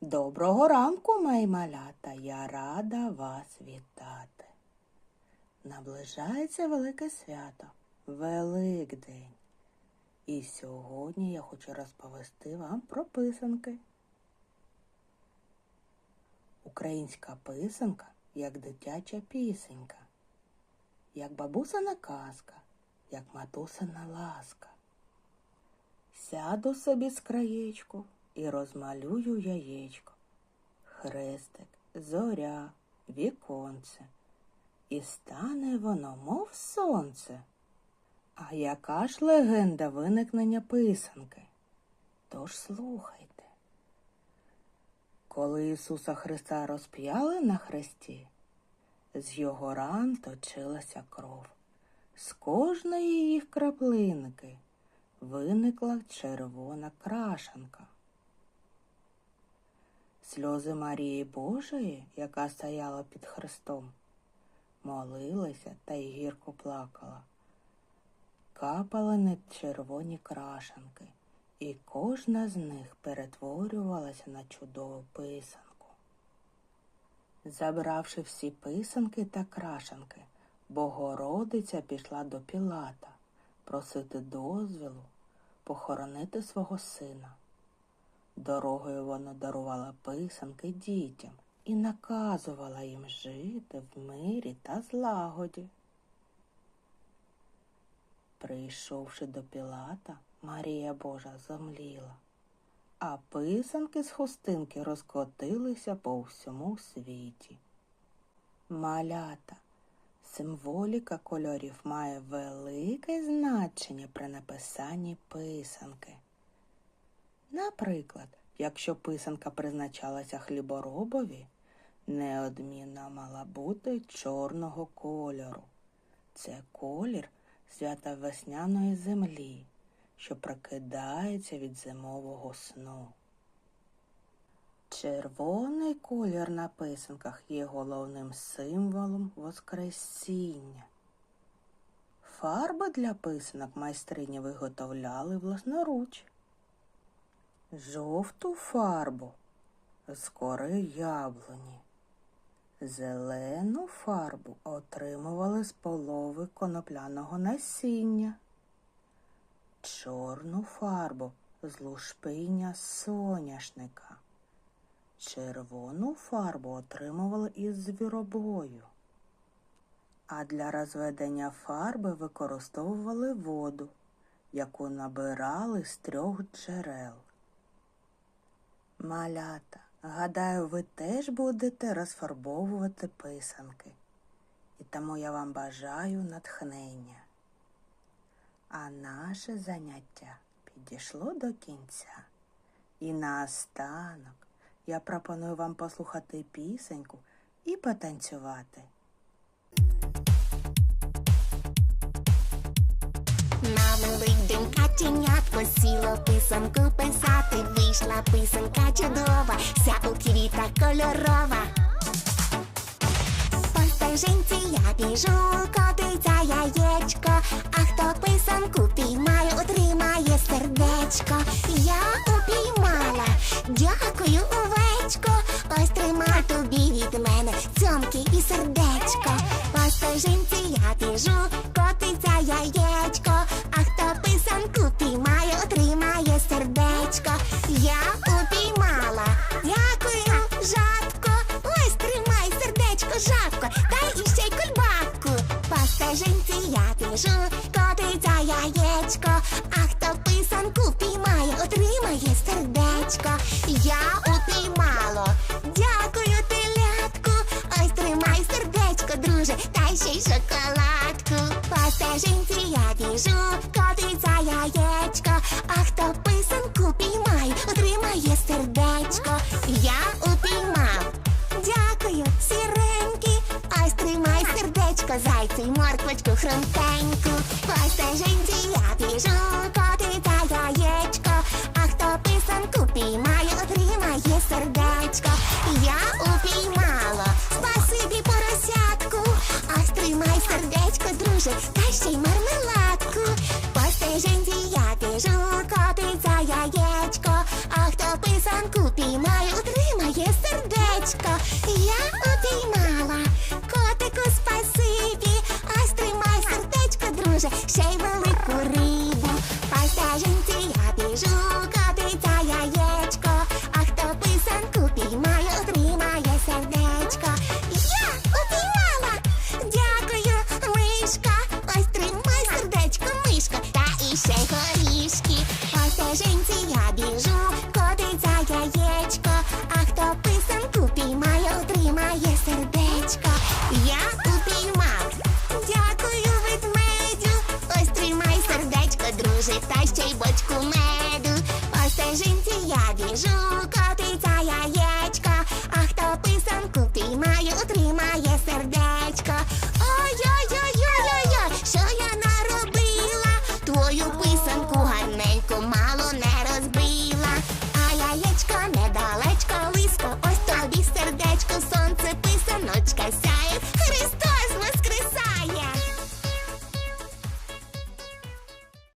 Доброго ранку, мої малята. Я рада вас вітати. Наближається велике свято Великдень. І сьогодні я хочу розповісти вам про писанки. Українська писанка як дитяча пісенька, як бабусина казка, як матусина ласка. Сяду собі з краєчку і розмалюю яєчко. Хрестик, зоря, віконце. І стане воно, мов сонце. А яка ж легенда виникнення писанки? Тож слухайте. Коли Ісуса Христа розп'яли на хресті, з його ран точилася кров. З кожної їх краплинки виникла червона крашанка. Сльози Марії Божої, яка стояла під хрестом, молилася та й гірко плакала. Капали на червоні крашанки, і кожна з них перетворювалася на чудову писанку. Забравши всі писанки та крашанки, Богородиця пішла до Пілата просити дозволу похоронити свого сина. Дорогою вона дарувала писанки дітям і наказувала їм жити в мирі та злагоді. Прийшовши до Пілата, Марія Божа зомліла, а писанки з хустинки розкотилися по всьому світі. Малята, символіка кольорів має велике значення при написанні писанки. Наприклад, якщо писанка призначалася хліборобові, неодмінно мала бути чорного кольору. Це колір свята весняної землі, що прокидається від зимового сну. Червоний колір на писанках є головним символом Воскресіння. Фарби для писанок майстрині виготовляли власноруч. Жовту фарбу з кори яблуні. Зелену фарбу отримували з полови конопляного насіння. Чорну фарбу з лушпиння соняшника. Червону фарбу отримували із звіробою. А для розведення фарби використовували воду, яку набирали з трьох джерел. Малята, гадаю, ви теж будете розфарбовувати писанки. І тому я вам бажаю натхнення. А наше заняття підійшло до кінця. І наостанок я пропоную вам послухати пісеньку і потанцювати. На великдень каченятко сіло писанку писати. Вийшла писанка чудова, вся у квітах кольорова. По стежинці я біжу, котиться яєчко, а хто писанку піймає, отримає сердечко. Я упіймала, дякую, овечко. Ось тримай тобі від мене цьомки і сердечко. По стежинці я біжу, яєчко, а хто писанку піймає, отримає сердечко. Я упіймало, дякую, телятку. Ось тримай сердечко, друже, та ще й шоколадку. Й морквочку хрумкеньку. По стежинці я біжу, котиться яєчко, а хто писанку піймає, отримає сердечко. Я упіймала, спасибі поросятку. а тримай сердечко, друже, біжить та ще й бочку меду. По стежинці я біжу, кот